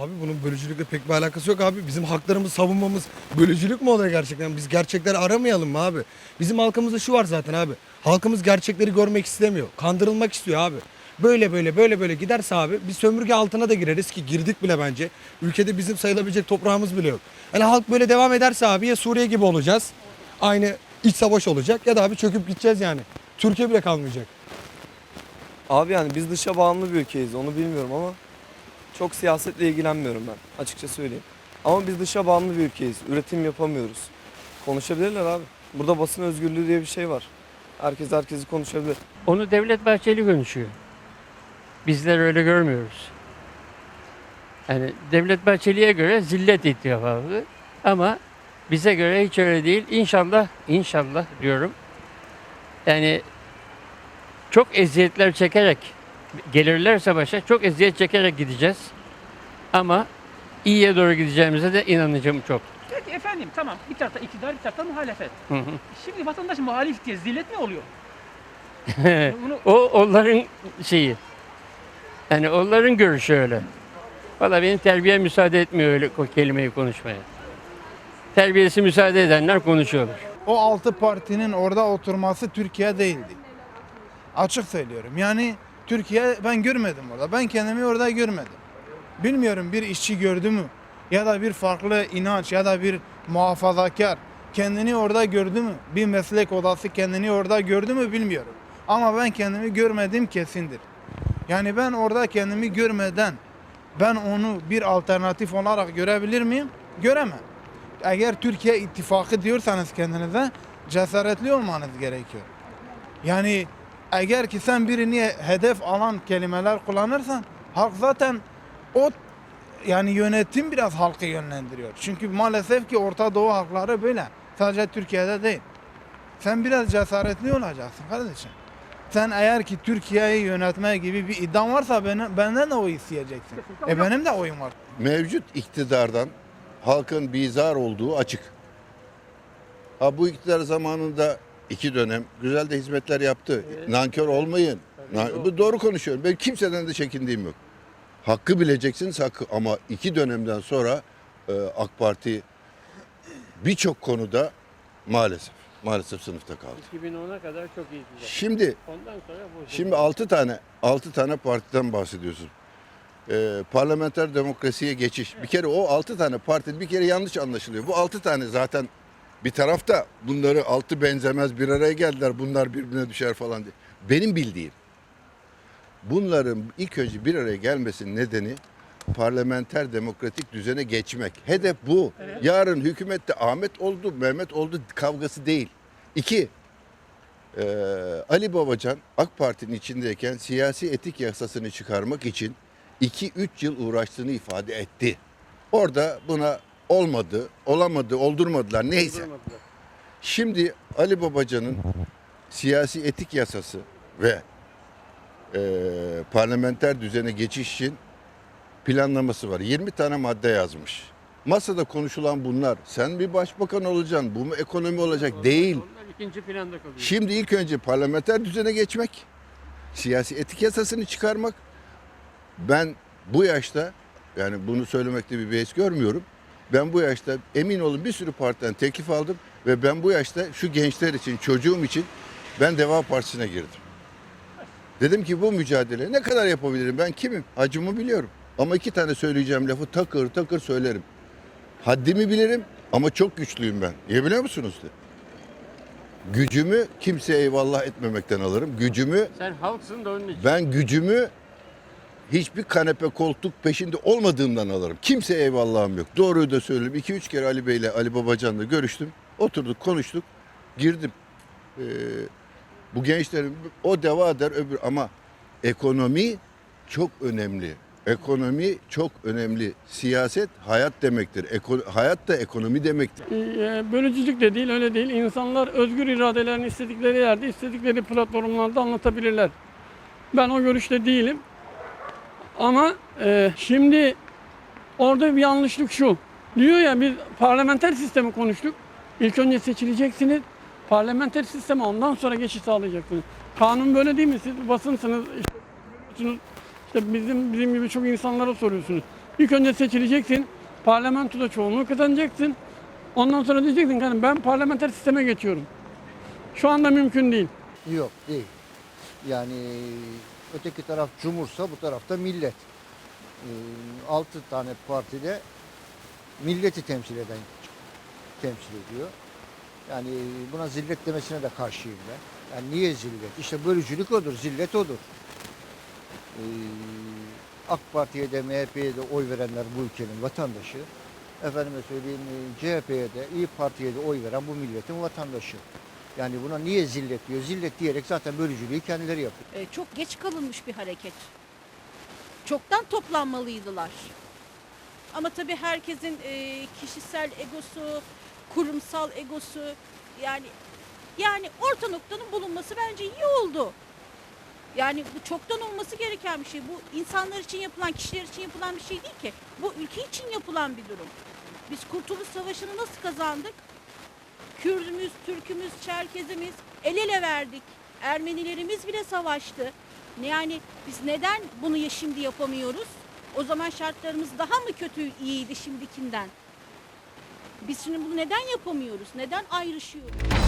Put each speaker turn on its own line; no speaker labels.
Abi bunun bölücülükle pek bir alakası yok abi. Bizim haklarımızı savunmamız bölücülük mü oluyor gerçekten? Biz gerçekleri aramayalım mı abi? Bizim halkımızda şu var zaten abi. Halkımız gerçekleri görmek istemiyor. Kandırılmak istiyor abi. Böyle böyle böyle böyle giderse abi biz sömürge altına da gireriz ki girdik bile bence. Ülkede bizim sayılabilecek toprağımız bile yok. Yani halk böyle devam ederse abi ya Suriye gibi olacağız. Aynı iç savaş olacak ya da abi çöküp gideceğiz yani. Türkiye bile kalmayacak.
Abi yani biz dışa bağımlı bir ülkeyiz onu bilmiyorum ama çok siyasetle ilgilenmiyorum ben açıkça söyleyeyim. Ama biz dışa bağımlı bir ülkeyiz. Üretim yapamıyoruz. Konuşabilirler abi. Burada basın özgürlüğü diye bir şey var. Herkes herkesi konuşabilir.
Onu Devlet Bahçeli konuşuyor. Bizler öyle görmüyoruz. Yani Devlet Bahçeli'ye göre zillet ittifakı ama bize göre hiç öyle değil. İnşallah, inşallah diyorum. Yani çok eziyetler çekerek gelirlerse başa çok eziyet çekerek gideceğiz. Ama iyiye doğru gideceğimize de inancım çok.
Peki efendim tamam bir tarafta iktidar bir tarafta muhalefet.
Hı hı.
Şimdi vatandaş muhalif diye zillet mi oluyor? Bunu
o onların şeyi. Yani onların görüşü öyle. Valla benim terbiye müsaade etmiyor öyle o kelimeyi konuşmaya. Terbiyesi müsaade edenler konuşuyorlar.
o altı partinin orada oturması Türkiye değildi. Açık söylüyorum. Yani Türkiye ben görmedim orada. Ben kendimi orada görmedim. Bilmiyorum bir işçi gördü mü? Ya da bir farklı inanç ya da bir muhafazakar kendini orada gördü mü? Bir meslek odası kendini orada gördü mü bilmiyorum. Ama ben kendimi görmedim kesindir. Yani ben orada kendimi görmeden ben onu bir alternatif olarak görebilir miyim? Göremem. Eğer Türkiye ittifakı diyorsanız kendinize cesaretli olmanız gerekiyor. Yani eğer ki sen birini hedef alan kelimeler kullanırsan halk zaten o yani yönetim biraz halkı yönlendiriyor. Çünkü maalesef ki Orta Doğu halkları böyle. Sadece Türkiye'de değil. Sen biraz cesaretli olacaksın kardeşim. Sen eğer ki Türkiye'yi yönetme gibi bir iddian varsa benden, benden de o isteyeceksin. E benim de oyum var.
mevcut iktidardan halkın bizar olduğu açık. Ha bu iktidar zamanında iki dönem güzel de hizmetler yaptı. Nankör olmayın. Na- bu doğru konuşuyorum. Ben kimseden de çekindiğim yok. Hakkı bileceksiniz hakkı ama iki dönemden sonra e, AK Parti birçok konuda maalesef maalesef sınıfta kaldı.
2010'a kadar çok iyiydi.
Şimdi
Ondan sonra bu.
Şimdi 6 tane 6 tane partiden bahsediyorsun. Ee, parlamenter demokrasiye geçiş. Bir kere o 6 tane parti bir kere yanlış anlaşılıyor. Bu 6 tane zaten bir tarafta bunları altı benzemez bir araya geldiler. Bunlar birbirine düşer falan diye. Benim bildiğim bunların ilk önce bir araya gelmesinin nedeni parlamenter demokratik düzene geçmek. Hedef bu. Yarın hükümette Ahmet oldu, Mehmet oldu kavgası değil. İki, ee, Ali Babacan AK Parti'nin içindeyken siyasi etik yasasını çıkarmak için 2-3 yıl uğraştığını ifade etti. Orada buna olmadı, olamadı, oldurmadılar neyse. Şimdi Ali Babacan'ın siyasi etik yasası ve e, parlamenter düzene geçiş için planlaması var. 20 tane madde yazmış. Masada konuşulan bunlar. Sen bir başbakan olacaksın, bu mu ekonomi olacak? Değil.
Onlar ikinci planda kalıyor.
Şimdi ilk önce parlamenter düzene geçmek, siyasi etik yasasını çıkarmak. Ben bu yaşta, yani bunu söylemekte bir beis görmüyorum. Ben bu yaşta emin olun bir sürü partiden teklif aldım ve ben bu yaşta şu gençler için, çocuğum için ben Deva Partisi'ne girdim. Dedim ki bu mücadele ne kadar yapabilirim? Ben kimim? Acımı biliyorum. Ama iki tane söyleyeceğim lafı takır takır söylerim. Haddimi bilirim ama çok güçlüyüm ben. Niye biliyor musunuz? Gücümü kimseye eyvallah etmemekten alırım. Gücümü
Sen halksın da onun için.
ben gücümü hiçbir kanepe koltuk peşinde olmadığımdan alırım. Kimseye eyvallahım yok. Doğruyu da söyleyeyim. 2-3 kere Ali Bey'le Ali Babacan'la görüştüm. Oturduk konuştuk. Girdim. Ee, bu gençlerin o deva der öbür ama ekonomi çok önemli. Ekonomi çok önemli. Siyaset hayat demektir. Eko- hayat da ekonomi demektir.
Ee, bölücülük de değil, öyle değil. İnsanlar özgür iradelerini istedikleri yerde, istedikleri platformlarda anlatabilirler. Ben o görüşte değilim. Ama e, şimdi orada bir yanlışlık şu. Diyor ya biz parlamenter sistemi konuştuk. İlk önce seçileceksiniz. Parlamenter sisteme ondan sonra geçiş sağlayacaksınız. Kanun böyle değil mi? Siz basınsınız, işte, işte bizim bizim gibi çok insanlara soruyorsunuz. İlk önce seçileceksin. Parlamentoda çoğunluğu kazanacaksın. Ondan sonra diyeceksin ki hani ben parlamenter sisteme geçiyorum. Şu anda mümkün değil.
Yok değil. Yani öteki taraf cumhursa bu tarafta millet. Ee, Altı tane partide milleti temsil eden temsil ediyor. Yani buna zillet demesine de karşıyım ben. Yani niye zillet? İşte bölücülük odur, zillet odur. Ee, AK Parti'ye de MHP'ye de oy verenler bu ülkenin vatandaşı. Efendime söyleyeyim CHP'ye de İyi Parti'ye de oy veren bu milletin vatandaşı. Yani buna niye zillet diyor? Zillet diyerek zaten bölücülüğü kendileri yapıyor.
E, çok geç kalınmış bir hareket. Çoktan toplanmalıydılar. Ama tabii herkesin e, kişisel egosu, kurumsal egosu yani yani orta noktanın bulunması bence iyi oldu. Yani bu çoktan olması gereken bir şey. Bu insanlar için yapılan, kişiler için yapılan bir şey değil ki. Bu ülke için yapılan bir durum. Biz Kurtuluş Savaşı'nı nasıl kazandık? Kürdümüz, Türkümüz, Çerkezimiz el ele verdik. Ermenilerimiz bile savaştı. Yani biz neden bunu şimdi yapamıyoruz? O zaman şartlarımız daha mı kötü, iyiydi şimdikinden? Biz şimdi bunu neden yapamıyoruz? Neden ayrışıyoruz?